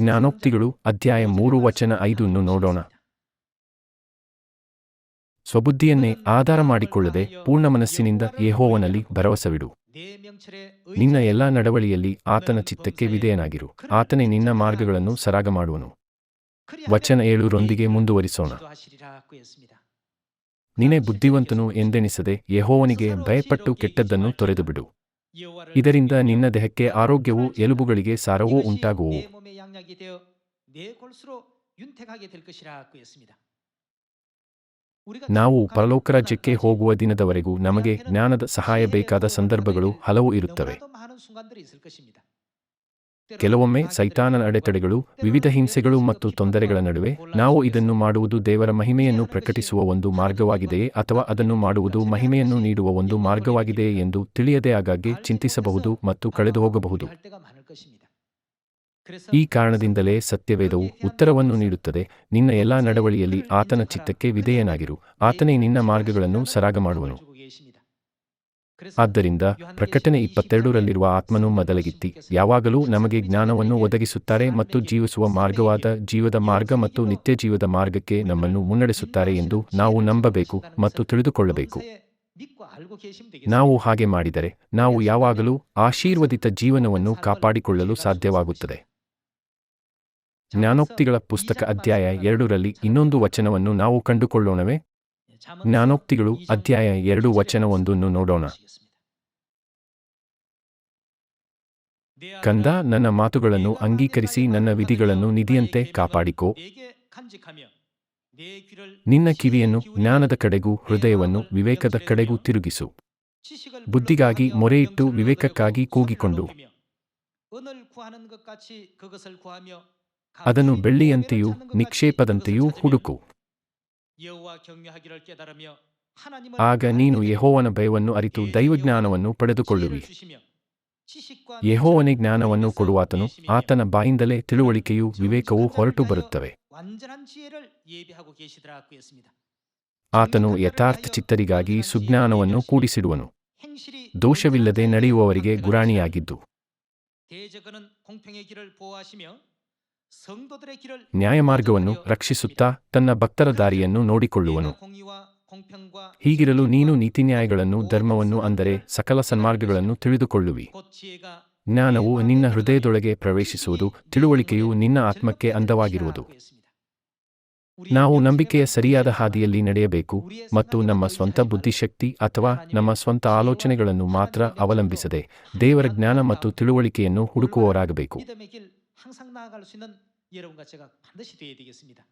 ಜ್ಞಾನೋಕ್ತಿಗಳು, ಅಧ್ಯಾಯ ಮೂರು, ವಚನ ಐದನ್ನು ನೋಡೋಣ. ಸ್ವಬುದ್ಧಿಯನ್ನೇ ಆಧಾರ ಮಾಡಿಕೊಳ್ಳದೆ ಪೂರ್ಣ ಮನಸ್ಸಿನಿಂದ ಯೆಹೋವನಲ್ಲಿ ಭರವಸವಿಡು. ನಿನ್ನ ಎಲ್ಲಾ ನಡವಳಿಯಲ್ಲಿ ಆತನ ಚಿತ್ತಕ್ಕೆ ವಿಧೇಯನಾಗಿರು. ಆತನೇ ನಿನ್ನ ಮಾರ್ಗಗಳನ್ನು ಸರಾಗ ಮಾಡುವನು ವಚನ ಏಳುರೊಂದಿಗೆ ಮುಂದುವರಿಸೋಣ. ನೀನೇ ಬುದ್ಧಿವಂತನು ಎಂದೆನಿಸದೆ ಯೆಹೋವನಿಗೆ ಭಯಪಟ್ಟು ಕೆಟ್ಟದ್ದನ್ನು ತೊರೆದುಬಿಡು. ಇದರಿಂದ ನಿನ್ನ ದೇಹಕ್ಕೆ ಆರೋಗ್ಯವೂ, ಎಲುಬುಗಳಿಗೆ ಸಾರವೂ ಉಂಟಾಗುವು ನಾವು ಪರಲೋಕ ರಾಜ್ಯಕ್ಕೆ ಹೋಗುವ ದಿನದವರೆಗೂ ನಮಗೆ ಜ್ಞಾನದ ಸಹಾಯ ಬೇಕಾದ ಸಂದರ್ಭಗಳು ಹಲವು ಇರುತ್ತವೆ. ಕೆಲವೊಮ್ಮೆ ಸೈತಾನನ ಅಡೆತಡೆಗಳು ವಿವಿಧ ಹಿಂಸೆಗಳು ಮತ್ತು ತೊಂದರೆಗಳ ನಡುವೆ ನಾವು ಇದನ್ನು ಮಾಡುವುದು ದೇವರ ಮಹಿಮೆಯನ್ನು ಪ್ರಕಟಿಸುವ ಒಂದು ಮಾರ್ಗವಾಗಿದೆಯೇ ಅಥವಾ ಅದನ್ನು ಮಾಡುವುದು ಮಹಿಮೆಯನ್ನು ನೀಡುವ ಒಂದು ಮಾರ್ಗವಾಗಿದೆಯೇ ಎಂದು ತಿಳಿಯದೆ ಆಗಾಗ್ಗೆ ಚಿಂತಿಸಬಹುದು ಮತ್ತು ಕಳೆದು ಹೋಗಬಹುದು ಈ ಕಾರಣದಿಂದಲೇ ಸತ್ಯವೇದವು ಉತ್ತರವನ್ನು ನೀಡುತ್ತದೆ ನಿನ್ನ ಎಲ್ಲಾ ನಡವಳಿಯಲ್ಲಿ ಆತನ ಚಿತ್ತಕ್ಕೆ ವಿಧೇಯನಾಗಿರು ಆತನೇ ನಿನ್ನ ಮಾರ್ಗಗಳನ್ನು ಸರಾಗ ಮಾಡುವನು ಆದ್ದರಿಂದ ಪ್ರಕಟಣೆ ಇಪ್ಪತ್ತೆರಡರಲ್ಲಿರುವ ಆತ್ಮನು ಮೊದಲಗಿತ್ತಿ ಯಾವಾಗಲೂ ನಮಗೆ ಜ್ಞಾನವನ್ನು ಒದಗಿಸುತ್ತಾರೆ ಮತ್ತು ಜೀವಿಸುವ ಮಾರ್ಗವಾದ ಜೀವದ ಮಾರ್ಗ ಮತ್ತು ನಿತ್ಯ ಜೀವದ ಮಾರ್ಗಕ್ಕೆ ನಮ್ಮನ್ನು ಮುನ್ನಡೆಸುತ್ತಾರೆ ಎಂದು ನಾವು ನಂಬಬೇಕು ಮತ್ತು ತಿಳಿದುಕೊಳ್ಳಬೇಕು ನಾವು ಹಾಗೆ ಮಾಡಿದರೆ ನಾವು ಯಾವಾಗಲೂ ಆಶೀರ್ವದಿತ ಜೀವನವನ್ನು ಕಾಪಾಡಿಕೊಳ್ಳಲು ಸಾಧ್ಯವಾಗುತ್ತದೆ ಜ್ಞಾನೋಕ್ತಿಗಳ ಪುಸ್ತಕ ಅಧ್ಯಾಯ ಎರಡರಲ್ಲಿ ಇನ್ನೊಂದು ವಚನವನ್ನು ನಾವು ಕಂಡುಕೊಳ್ಳೋಣವೇ? ಜ್ಞಾನೋಕ್ತಿಗಳು ಅಧ್ಯಾಯ ಎರಡು ವಚನವೊಂದನ್ನು ನೋಡೋಣ. ಕಂದ, ನನ್ನ ಮಾತುಗಳನ್ನು ಅಂಗೀಕರಿಸಿ ನನ್ನ ವಿಧಿಗಳನ್ನು ನಿಧಿಯಂತೆ ಕಾಪಾಡಿಕೋ. ನಿನ್ನ ಕಿವಿಯನ್ನು ಜ್ಞಾನದ ಕಡೆಗೂ ಹೃದಯವನ್ನು ವಿವೇಕದ ಕಡೆಗೂ ತಿರುಗಿಸು. ಬುದ್ಧಿಗಾಗಿ ಮೊರೆಯಿಟ್ಟು ವಿವೇಕಕ್ಕಾಗಿ ಕೂಗಿಕೊಂಡು. ಅದನ್ನು ಬೆಳ್ಳಿಯಂತೆಯೂ ನಿಕ್ಷೇಪದಂತೆಯೂ ಹುಡುಕು. ಆಗ ನೀನು ಯಹೋವನ ಭಯವನ್ನು ಅರಿತು ದೈವಜ್ಞಾನವನ್ನು ಪಡೆದುಕೊಳ್ಳುವಿ. ಯಹೋವನೇ ಜ್ಞಾನವನ್ನು ಕೊಡುವಾತನು ಆತನ ಬಾಯಿಂದಲೇ ತಿಳುವಳಿಕೆಯೂ ವಿವೇಕವೂ ಹೊರಟು ಬರುತ್ತವೆ. ಆತನು ಯಥಾರ್ಥ ಚಿತ್ತರಿಗಾಗಿ ಸುಜ್ಞಾನವನ್ನು ಕೂಡಿಸಿಡುವನು. ದೋಷವಿಲ್ಲದೆ ನಡೆಯುವವರಿಗೆ ಗುರಾಣಿಯಾಗಿದ್ದು. ನ್ಯಾಯಮಾರ್ಗವನ್ನು ರಕ್ಷಿಸುತ್ತಾ ತನ್ನ ಭಕ್ತರ ದಾರಿಯನ್ನು ನೋಡಿಕೊಳ್ಳುವನು. ಹೀಗಿರಲು ನೀನು ನೀತಿನ್ಯಾಯಗಳನ್ನು ಧರ್ಮವನ್ನು ಅಂದರೆ ಸಕಲ ಸನ್ಮಾರ್ಗಗಳನ್ನು ತಿಳಿದುಕೊಳ್ಳುವಿ. ಜ್ಞಾನವು ನಿನ್ನ ಹೃದಯದೊಳಗೆ ಪ್ರವೇಶಿಸುವುದು ತಿಳುವಳಿಕೆಯು ನಿನ್ನ ಆತ್ಮಕ್ಕೆ ಅಂದವಾಗಿರುವುದು. ನಾವು ನಂಬಿಕೆಯ ಸರಿಯಾದ ಹಾದಿಯಲ್ಲಿ ನಡೆಯಬೇಕು ಮತ್ತು ನಮ್ಮ ಸ್ವಂತ ಬುದ್ಧಿಶಕ್ತಿ ಅಥವಾ ನಮ್ಮ ಸ್ವಂತ ಆಲೋಚನೆಗಳನ್ನು ಮಾತ್ರ ಅವಲಂಬಿಸದೆ ದೇವರ ಜ್ಞಾನ ಮತ್ತು ತಿಳುವಳಿಕೆಯನ್ನು ಹುಡುಕುವವರಾಗಬೇಕು. 항상 나아갈 수 있는 여러분과 제가 반드시 되어야 되겠습니다.